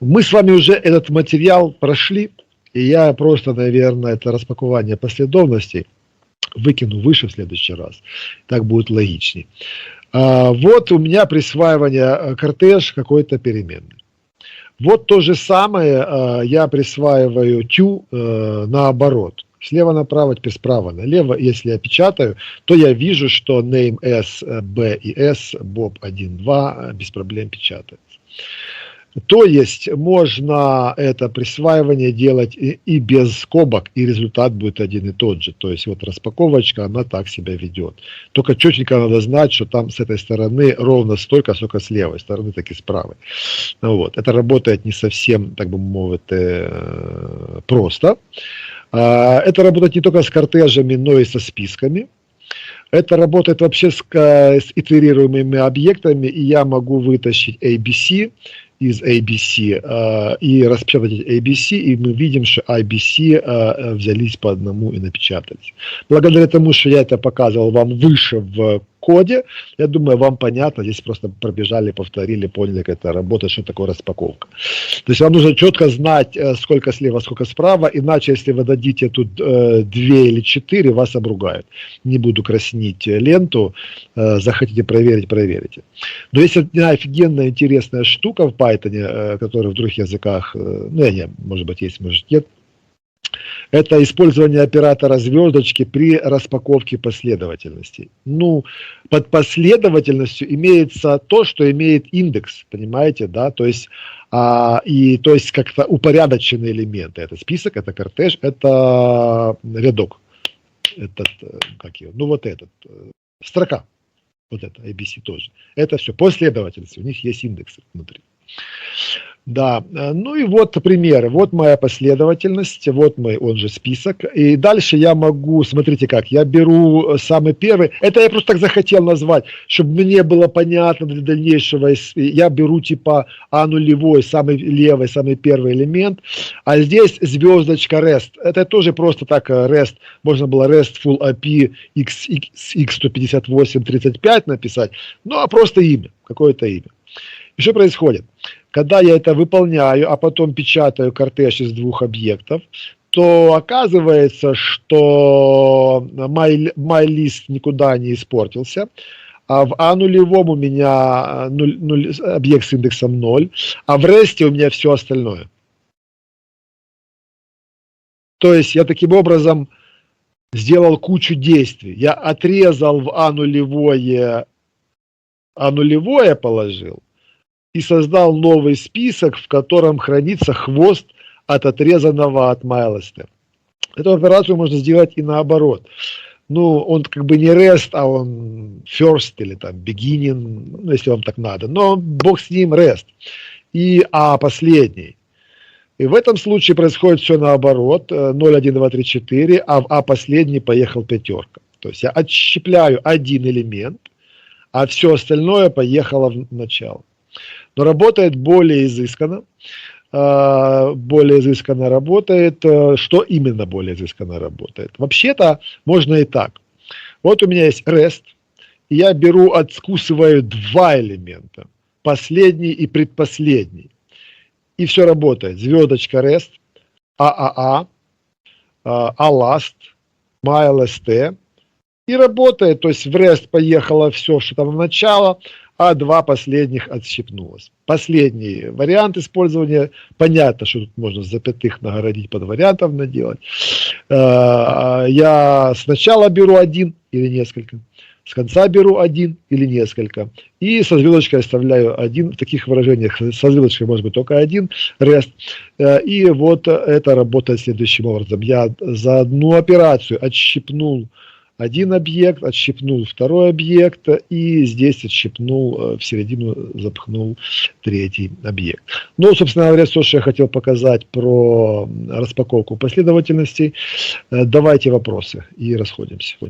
Мы с вами уже этот материал прошли, и я просто, наверное, это распакование последовностей выкину выше в следующий раз. Так будет логичнее. А, вот у меня присваивание э, кортеж какой-то переменной. Вот то же самое э, я присваиваю тю э, наоборот. Слева направо, теперь справа налево. Если я печатаю, то я вижу, что name S, B и S, Bob 1, 2 без проблем печатается. То есть можно это присваивание делать и, и без скобок, и результат будет один и тот же. То есть вот распаковочка, она так себя ведет. Только четенько надо знать, что там с этой стороны ровно столько, сколько с левой стороны, так и с правой. Ну, вот. Это работает не совсем, так бы мовить, э, просто. А, это работает не только с кортежами, но и со списками. Это работает вообще с, с итерируемыми объектами, и я могу вытащить ABC из ABC э, и распечатать ABC, и мы видим, что IBC э, взялись по одному и напечатались. Благодаря тому, что я это показывал вам выше в коде, я думаю, вам понятно, здесь просто пробежали, повторили, поняли, как это работает, что такое распаковка. То есть вам нужно четко знать, э, сколько слева, сколько справа, иначе, если вы дадите тут э, две или четыре, вас обругают. Не буду краснить ленту, э, захотите проверить, проверите. Но есть одна офигенная интересная штука в Python, э, которая в других языках, э, ну, я не, может быть, есть, может, нет, это использование оператора звездочки при распаковке последовательностей. Ну, под последовательностью имеется то, что имеет индекс, понимаете, да, то есть, а, и, то есть как-то упорядоченные элементы. Это список, это кортеж, это рядок, этот, э, как его, ну вот этот, э, строка, вот это, ABC тоже. Это все последовательность, у них есть индексы внутри. Да, э, ну и вот примеры. Вот моя последовательность, вот мой, он же список. И дальше я могу, смотрите как, я беру самый первый. Это я просто так захотел назвать, чтобы мне было понятно для дальнейшего. Я беру типа А нулевой, самый левый, самый первый элемент. А здесь звездочка REST. Это тоже просто так э, REST. Можно было RESTful API X, X, X15835 написать. Ну, а просто имя, какое-то имя. И что происходит? Когда я это выполняю, а потом печатаю кортеж из двух объектов, то оказывается, что мой, мой лист никуда не испортился, а в А нулевом у меня 0, 0, объект с индексом 0, а в REST у меня все остальное. То есть я таким образом сделал кучу действий. Я отрезал в А нулевое, А нулевое положил, и создал новый список, в котором хранится хвост от отрезанного от майлоста. Эту операцию можно сделать и наоборот. Ну, он как бы не REST, а он first или там beginning, ну, если вам так надо. Но бог с ним REST. И А последний. И в этом случае происходит все наоборот. 0, 1, 2, 3, 4, а в А последний поехал пятерка. То есть я отщепляю один элемент, а все остальное поехало в начало но работает более изысканно. А, более изысканно работает. Э, что именно более изысканно работает? Вообще-то можно и так. Вот у меня есть REST, и я беру, откусываю два элемента, последний и предпоследний. И все работает. Звездочка REST, AAA, ALAST, MyLST. И работает, то есть в REST поехало все, что там в начало, а два последних отщипнулось. Последний вариант использования, понятно, что тут можно запятых нагородить под вариантов наделать. Э, я сначала беру один или несколько, с конца беру один или несколько, и со звездочкой оставляю один, в таких выражениях со звездочкой может быть только один, REST. Э, и вот это работает следующим образом. Я за одну операцию отщипнул один объект, отщипнул второй объект и здесь отщипнул, э, в середину запхнул третий объект. Ну, собственно говоря, все, что я хотел показать про распаковку последовательностей. Э, давайте вопросы и расходимся.